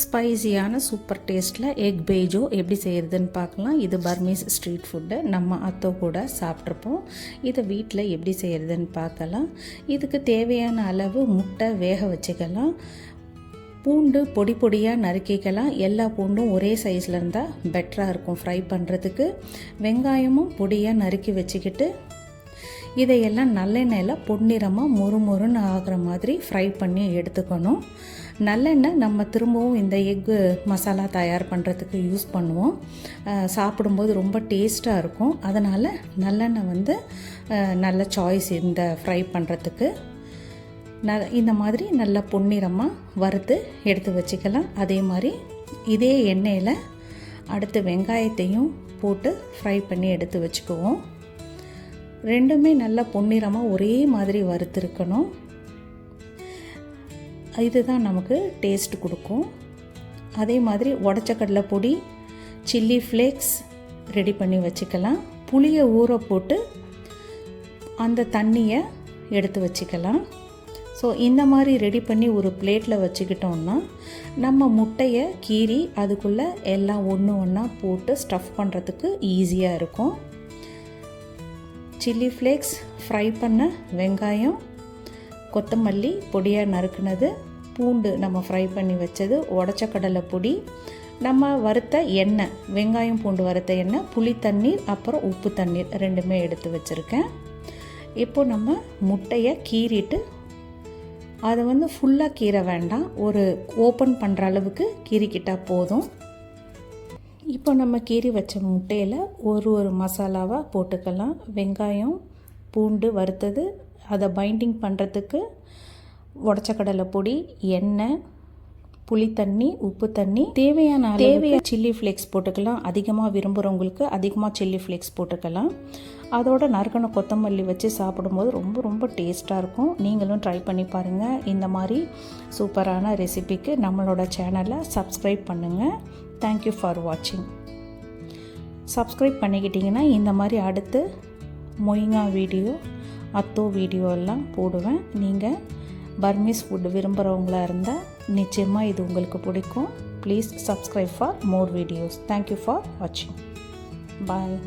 ஸ்பைசியான super டேஸ்ட்டில் egg பேஜோ எப்படி செய்கிறதுன்னு பார்க்கலாம். இது பர்மீஸ் ஸ்ட்ரீட் ஃபுட்டு நம்ம அத்தோ கூட சாப்பிட்ருப்போம் இதை வீட்டில் எப்படி செய்கிறதுன்னு பார்க்கலாம். இதுக்கு தேவையான அளவு முட்டை வேக வச்சுக்கலாம். பூண்டு பொடி பொடியாக நறுக்கிக்கலாம். எல்லா பூண்டும் ஒரே சைஸில் இருந்தால் பெட்டராக இருக்கும் ஃப்ரை பண்ணுறதுக்கு வெங்காயமும் பொடியாக நறுக்கி வச்சுக்கிட்டு இதையெல்லாம் நல்லெண்ணெயில் பொன்னிறமாக மொறு மொறுன்னு ஆகிற மாதிரி ஃப்ரை பண்ணி எடுத்துக்கணும். நல்லெண்ணெய் நம்ம திரும்பவும் இந்த எக்கு மசாலா தயார் பண்ணுறதுக்கு யூஸ் பண்ணுவோம். சாப்பிடும்போது ரொம்ப டேஸ்ட்டாக இருக்கும். அதனால் நல்லெண்ணெய் வந்து நல்ல சாய்ஸ் இந்த ஃப்ரை பண்ணுறதுக்கு ந இந்த மாதிரி நல்லா பொன்னிறமாக வறுத்து எடுத்து வச்சுக்கலாம். அதே மாதிரி இதே எண்ணெயில் அடுத்து வெங்காயத்தையும் போட்டு ஃப்ரை பண்ணி எடுத்து வச்சுக்குவோம். ரெண்டுமே நல்லா பொன்னிறமாக ஒரே மாதிரி வறுத்துருக்கணும். இதுதான் நமக்கு டேஸ்ட் கொடுக்கும். அதே மாதிரி உடச்ச கடலை பொடி சில்லி ஃப்ளேக்ஸ் ரெடி பண்ணி வச்சுக்கலாம். புளியை ஊற போட்டு அந்த தண்ணியை எடுத்து வச்சுக்கலாம். ஸோ இந்த மாதிரி ரெடி பண்ணி ஒரு பிளேட்டில் வச்சுக்கிட்டோம்னா நம்ம முட்டையை கீறி அதுக்குள்ளே எல்லாம் ஒன்று ஒன்றா போட்டு ஸ்டஃப் பண்ணுறதுக்கு ஈஸியாக இருக்கும். சில்லி ஃப்ளேக்ஸ் ஃப்ரை பண்ண வெங்காயம் கொத்தமல்லி பொடியாக நறுக்குனது பூண்டு நம்ம ஃப்ரை பண்ணி வச்சது உடச்ச கடலை பொடி நம்ம வறுத்த எண்ணெய் வெங்காயம் பூண்டு வறுத்த எண்ணெய் புளி தண்ணீர் அப்புறம் உப்பு தண்ணீர் ரெண்டுமே எடுத்து வச்சுருக்கேன். இப்போ நம்ம முட்டையை கீறிட்டு அதை வந்து ஃபுல்லாக கீற வேண்டாம். ஒரு ஓப்பன் பண்ணுற அளவுக்கு கீறிக்கிட்டால் போதும். இப்போ நம்ம கீறி வச்ச முட்டையில் ஒரு ஒரு மசாலாவாக போட்டுக்கலாம். வெங்காயம் பூண்டு வறுத்தது அதை பைண்டிங் பண்ணுறதுக்கு உடச்ச கடலை பொடி எண்ணெய் புளி தண்ணி உப்பு தண்ணி. தேவையான தேவையான சில்லி ஃப்ளேக்ஸ் போட்டுக்கலாம். அதிகமாக விரும்புகிறவங்களுக்கு அதிகமாக சில்லி ஃப்ளேக்ஸ் போட்டுக்கலாம். அதோட நறுக்கண கொத்தமல்லி வச்சு சாப்பிடும்போது ரொம்ப ரொம்ப டேஸ்ட்டாக இருக்கும். நீங்களும் ட்ரை பண்ணி பாருங்கள் இந்த மாதிரி சூப்பரான ரெசிபிக்கு நம்மளோட சேனலை சப்ஸ்கிரைப் பண்ணுங்கள் தேங்க்யூ ஃபார் வாட்சிங் சப்ஸ்கிரைப் பண்ணிக்கிட்டிங்கன்னா இந்த மாதிரி அடுத்து மொய்ங்கா வீடியோ அத்தோ வீடியோ எல்லாம் போடுவேன். நீங்கள் பர்மீஸ் ஃபுட் விரும்புகிறவங்களா இருந்தால் நிச்சயமாக இது உங்களுக்கு பிடிக்கும். Please subscribe for more videos thank you for வாட்சிங் பாய்